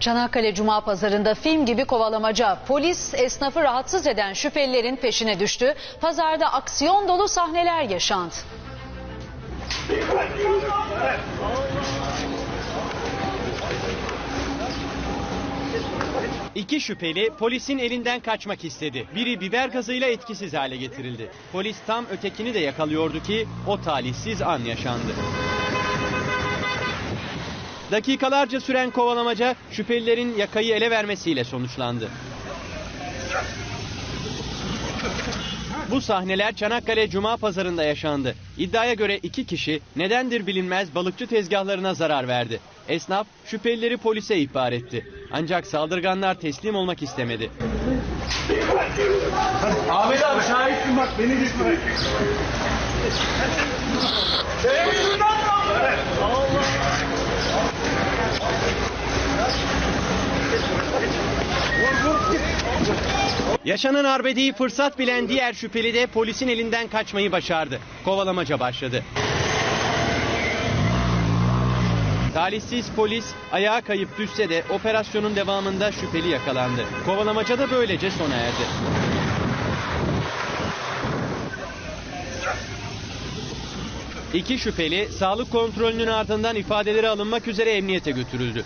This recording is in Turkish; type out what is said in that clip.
Çanakkale Cuma Pazarı'nda film gibi kovalamaca. Polis esnafı rahatsız eden şüphelilerin peşine düştü. Pazarda aksiyon dolu sahneler yaşandı. İki şüpheli polisin elinden kaçmak istedi. Biri biber gazıyla etkisiz hale getirildi. Polis tam ötekini de yakalıyordu ki o talihsiz an yaşandı. Dakikalarca süren kovalamaca şüphelilerin yakayı ele vermesiyle sonuçlandı. Bu sahneler Çanakkale Cuma Pazarı'nda yaşandı. İddiaya göre iki kişi nedendir bilinmez balıkçı tezgahlarına zarar verdi. Esnaf şüphelileri polise ihbar etti. Ancak saldırganlar teslim olmak istemedi. Ahmet abi şahitsin bak beni düşme. Yaşanan arbedeyi fırsat bilen diğer şüpheli de polisin elinden kaçmayı başardı. Kovalamaca başladı. Talihsiz polis ayağa kayıp düşse de operasyonun devamında şüpheli yakalandı. Kovalamaca da böylece sona erdi. İki şüpheli sağlık kontrolünün ardından ifadeleri alınmak üzere emniyete götürüldü.